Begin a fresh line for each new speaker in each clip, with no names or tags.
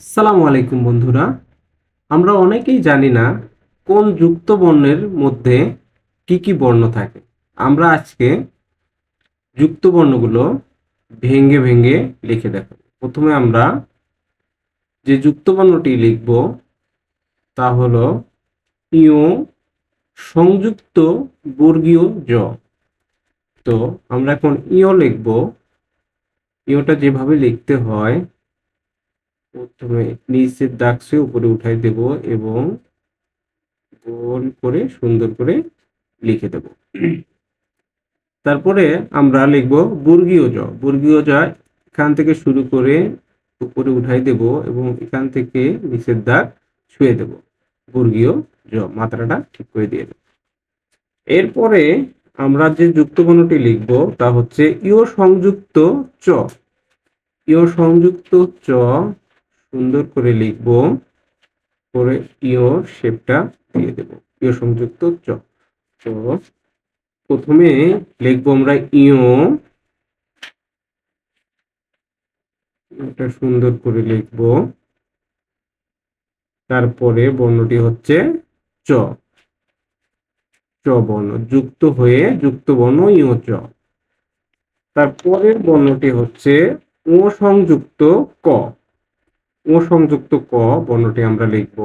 আসসালামু আলাইকুম বন্ধুরা। আমরা অনেকেই জানি না কোন যুক্ত বর্ণের মধ্যে কি কি বর্ণ থাকে। আমরা আজকে যুক্ত বর্ণগুলো ভেঙ্গে ভেঙ্গে লিখে দেখো প্রথমে আমরা যে যুক্ত বর্ণটি লিখব, তা হলো ইয় সংযুক্ত বর্গীয় জ। তো আমরা এখন ইয় লিখব। ইয়টা যেভাবে লিখতে হয় প্রথমে নিচের দাগ ছুঁয়ে উপরে উঠাই দেব এবং গোল করে সুন্দর করে লিখে দেব। তারপরে আমরা লিখব বর্গীয় জ। বর্গীয় জ এখান থেকে শুরু করে উপরে উঠাই দেব এবং এখান থেকে নিচের দাগ ছুঁয়ে দেব। বর্গীয় জ, মাত্রাটা ঠিক করে দিয়ে দেব। এরপরে আমরা যে যুক্ত বর্ণটি লিখব তা হচ্ছে ইয় সংযুক্ত চ। ইয় সংযুক্ত চ সুন্দর করে লিখব, করে ইও শেপটা দিয়ে দেব। ইও সংযুক্ত চ। তো প্রথমে লিখব আমরা ইও। এটা সুন্দর করে লিখব। তারপরে বর্ণটি হচ্ছে চ। চ বর্ণ, যুক্ত হয়ে যুক্ত বর্ণ, ইও চ। তারপরের বর্ণটি হচ্ছে ও সংযুক্ত ক। ও সংযুক্ত ক বর্ণটি আমরা লিখব।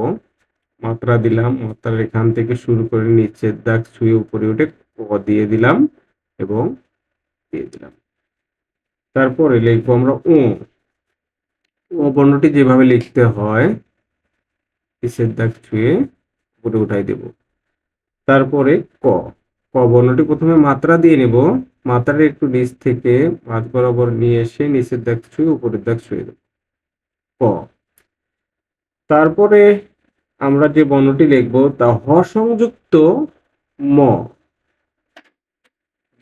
মাত্রা দিলাম, মাত্রার এখান থেকে শুরু করে নিচের দাগ ছুঁয়ে উপরে উঠে ক দিয়ে দিলাম এবং দিয়ে দিলাম। তারপরে লিখব আমরা ও ও বর্ণটি যেভাবে লিখতে হয়, নিচের দাগ ছুঁয়ে উপরে উঠাই দেব। তারপরে ক। ক বর্ণটি প্রথমে মাত্রা দিয়ে নেব। মাত্রার একটু নিচ থেকে মাঝ বরাবর নিয়ে এসে নিচের দাগ ছুঁয়ে উপরের দাগ ছুঁয়ে দেব। তারপরে আমরা যে বর্ণটি লিখব তা হ সংযুক্ত ম।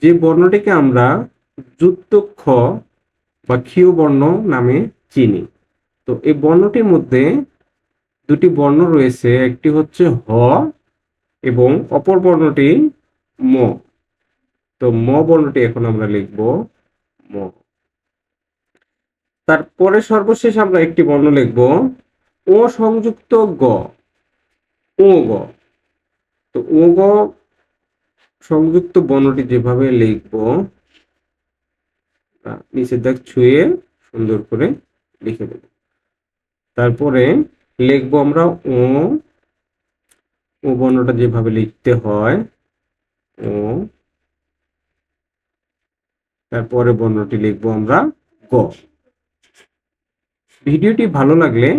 যে বর্ণটিকে আমরা যুক্ত খ বা ক্ষীয় বর্ণ নামে চিনি। তো এই বর্ণটির মধ্যে দুটি বর্ণ রয়েছে, একটি হচ্ছে হ এবং অপর বর্ণটি ম। তো ম বর্ণটি এখন আমরা লিখব ম। তারপরে সর্বশেষ আমরা একটি বর্ণ লিখব ও সংযুক্ত গ। ও গ। তো ও গ সংযুক্ত বর্ণটি যেভাবে লিখব নিচের দাগ ছুঁয়ে সুন্দর করে লিখে দেব। তারপরে লিখব আমরা ও ও বর্ণটা যেভাবে লিখতে হয়, ও। তারপরে বর্ণটি লিখব আমরা গ। ভিডিওটি ভালো লাগলে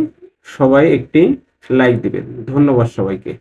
সবাই একটি লাইক দিবেন। ধন্যবাদ সবাইকে।